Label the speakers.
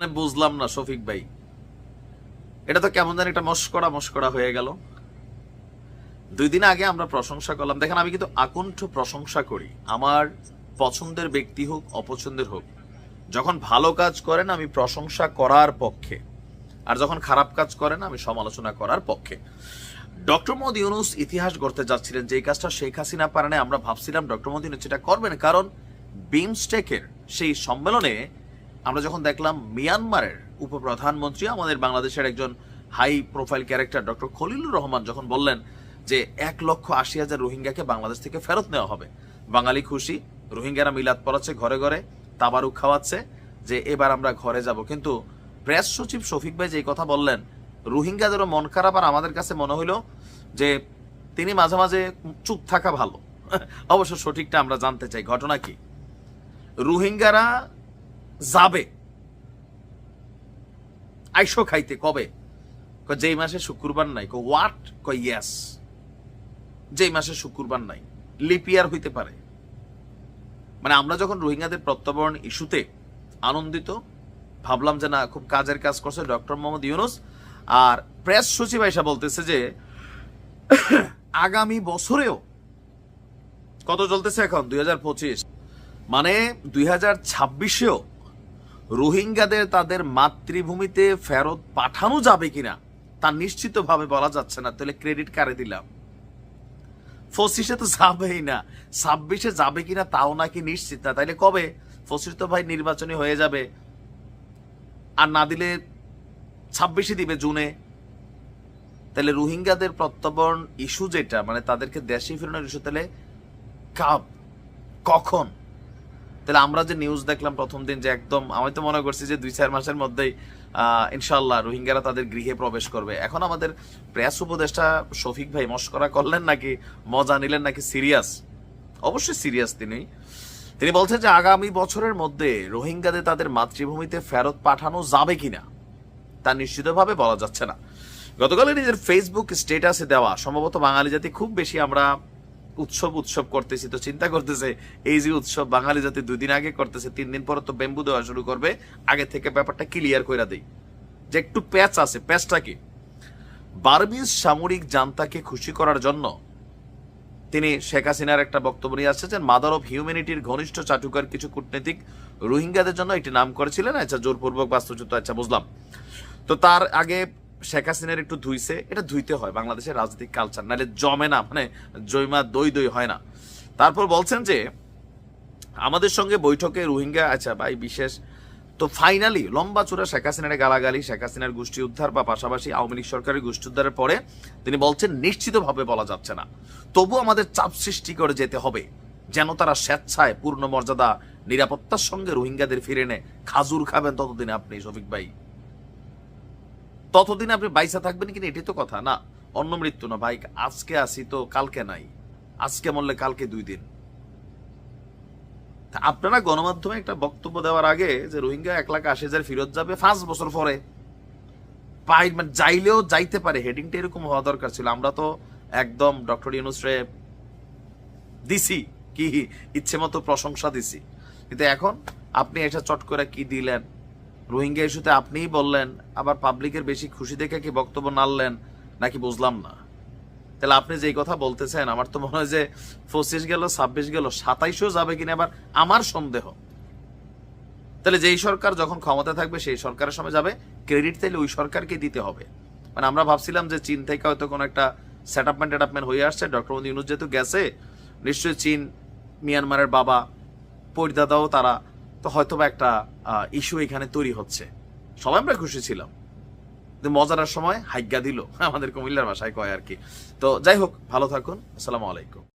Speaker 1: মানে বুঝলাম না শফিক ভাই। এটা তো কেমন জানি একটা মস্করা মস্করা হয়ে গেল। দুই দিন আগে আমরা প্রশংসা করলাম। দেখেন আমি কিন্তু আকণ্ঠ প্রশংসা করি। আমার পছন্দের ব্যক্তি হোক অপছন্দের হোক যখন ভালো কাজ করেন আমি প্রশংসা করার পক্ষে। আর যখন খারাপ কাজ করেন আমি সমালোচনা করার পক্ষে। ডক্টর মোদী ইউনুস ইতিহাস গড়তে যাচ্ছিলেন যে কাজটা শেখ হাসিনা পারে নাই, আমরা ভাবছিলাম ডক্টর মোদী ইউনুস এটা করবেন। কারণ বিমস্টেকের সেই সম্মেলনে আমরা যখন দেখলাম মিয়ানমারের উপপ্রধানমন্ত্রী, আমাদের বাংলাদেশের একজন high profile character doctor Khalilur Rahman, যখন বললেন যে এক লক্ষ আশি হাজার রোহিঙ্গাকে বাংলাদেশ থেকে ফেরত নেওয়া হবে। বাঙালি খুশি, রোহিঙ্গারা মিলাদ পড়াচ্ছে ঘরে ঘরে, তাবারুক খাওয়াচ্ছে যে এবার আমরা ঘরে যাব। কিন্তু প্রেস সচিব শফিক ভাই যে কথা বললেন, রোহিঙ্গাদেরও মন খারাপ আর আমাদের কাছে মনে হইল যে তিনি মাঝে মাঝে চুপ থাকা ভালো। অবশ্য সঠিকটা আমরা জানতে চাই। ঘটনা কি? রোহিঙ্গারা যাবে। আইসো খাইতে, কবে? যেই মাসে শুক্রবার নাই কো হোয়াট কয় ইয়েস যেই মাসে শুক্রবার নাই লিপিয়ার হইতে পারে। মানে আমরা যখন রোহিঙ্গাদের প্রত্যাবরণ ইস্যুতে আনন্দিত, ভাবলাম যে না, খুব কাজের কাজ করছে ডক্টর মোহাম্মদ ইউনুস, আর প্রেস সচিব আইসা বলতেছে যে, আগামী বছরেও কত চলতেছে এখন? দুই হাজার পঁচিশ। মানে দুই হাজার ছাব্বিশেও রোহিঙ্গাদের তাদের মাতৃভূমিতে ফেরত পাঠানো যাবে কিনা, তা নিশ্চিতভাবে বলা যাচ্ছে না। তাহলে ক্রেডিট কারে দিলাম? পঁচিশে তো যাবেই না। ছাব্বিশে যাবে কিনা তাও নাকি নিশ্চিত না। তাইলে কবে? পঁচিশ তো ভাই নির্বাচনী হয়ে যাবে। আর না দিলে ছাব্বিশে দিবে জুনে। তাহলে রোহিঙ্গাদের প্রত্যাবরণ ইস্যু যেটা মানে তাদেরকে দেশে ফেরানোর ইস্যু তাহলে কাব কখন? তাহলে আমরা যে নিউজ দেখলাম প্রথম দিন যে একদম, আমি তো মনে করছি যে দুই চার মাসের মধ্যেই ইনশাল্লাহ রোহিঙ্গারা তাদের গৃহে প্রবেশ করবে। এখন আমাদের প্রেস উপদেষ্টা শফিক ভাই মস্করা করলেন নাকি, মজা নিলেন নাকি সিরিয়াস? অবশ্যই সিরিয়াস তিনি। তিনি বলছেন যে আগামী বছরের মধ্যে রোহিঙ্গাদের তাদের মাতৃভূমিতে ফেরত পাঠানো যাবে কিনা, তা নিশ্চিতভাবে বলা যাচ্ছে না। গতকালে নিজের ফেসবুক স্টেটাসে দেওয়া, সম্ভবত বাঙালি জাতি খুব বেশি আমরা উৎসব উৎসব করতেছি, তো চিন্তা করতেছে, এই যে উৎসব বাঙালি জাতি দুই দিন আগে করতেছে, তিন দিন পর তো বেম্বু দেওয়া শুরু করবে, আগে থেকে ব্যাপারটা ক্লিয়ার করে দেই। যে একটু প্যাচ আছে, প্যাচটা কি? বার্মিজ সামরিক জান্তাকে খুশি করার জন্য তিনি শেখ হাসিনার একটা বক্তব্য নিয়ে আসছেন মাদার অফ হিউম্যানিটির ঘনিষ্ঠ চাটুকার কিছু কূটনীতিক রোহিঙ্গাদের জন্য একটি নাম করেছিলেন। আচ্ছা জোরপূর্বক বাস্তুচ্যুত আচ্ছা বুঝলাম। তো তার আগে শেখ হাসিনার একটু ধুইছে, এটা ধুইতে হয় বাংলাদেশের রাজনৈতিক কালচার নাহলে জমে না মানে জৈমা দই দই হয় না। তারপর বলছেন যে, আমাদের সঙ্গে বৈঠকে রোহিঙ্গা আচ্ছা ভাই, বিশেষ, তো ফাইনালি লম্বা চূড়া শেখ হাসিনার গালাগালি, শেখ হাসিনার গোষ্ঠী উদ্ধার বা পাশাপাশি আওয়ামী লীগ সরকারের গোষ্ঠী উদ্ধারের পরে তিনি বলছেন, নিশ্চিতভাবে বলা যাচ্ছে না। তবু আমাদের চাপ সৃষ্টি করে যেতে হবে, যেন তারা স্বেচ্ছায় পূর্ণ মর্যাদা, নিরাপত্তার সঙ্গে রোহিঙ্গাদের ফিরে এনে খাজুর খাবেন ততদিনে আপনি, শফিক ভাই। ততদিন আপনি বাইসা থাকবেন কিনা এটাই তো কথা, না। অন্য মৃত্যু না, ভাই, আজকে আসি তো কালকে নাই। আজকে মরলে কালকে দুই দিন। আপনারা গণমাধ্যমে একটা বক্তব্য দেওয়ার আগে যে রোহিঙ্গা এক লাখ আশি হাজার ফেরত যাবে পাঁচ বছর পরে। পাই মানে যাইলেও যাইতে পারে, হেডিংটা এরকম হওয়া দরকার ছিল। আমরা তো একদম ডক্টর ইউনুস রে দিছি, কি ইচ্ছে মতো প্রশংসা দিছি। কিন্তু এখন আপনি এটা চট করে কি দিলেন? রোহিঙ্গা ইস্যুতে আপনিই বললেন, আবার পাবলিকের বেশি খুশি দেখে কি বক্তব্য নাড়লেন নাকি বুঝলাম না? তাহলে আপনি যেই কথা বলতেছেন, আমার তো মনে হয় যে পঁচিশ গেল, ছাব্বিশ গেল, সাতাইশও যাবে কিনা আবার আমার সন্দেহ। তাহলে যেই সরকার যখন ক্ষমতা থাকবে, সেই সরকারের সময় যাবে, ক্রেডিট তাইলে ওই সরকারকে দিতে হবে। মানে আমরা ভাবছিলাম যে চীন থেকে হয়তো কোনো একটা সেট আপমেন্ট টেটআপমেন্ট হয়ে আসছে, ডক্টর মোদী ইউনুস যেহেতু গেছে, নিশ্চয়ই চীন, মিয়ানমারের বাবা পরিদাদাও তারা তো হয়তো বা একটা ইস্যু এখানে তৈরি হচ্ছে। সবাই আমরা খুশি ছিলাম। কিন্তু মজার সময় হাইজ্ঞা দিল। আমাদের কুমিল্লার ভাষায় কয় আর কি। তো যাই হোক, ভালো থাকুন। আসসালামু আলাইকুম।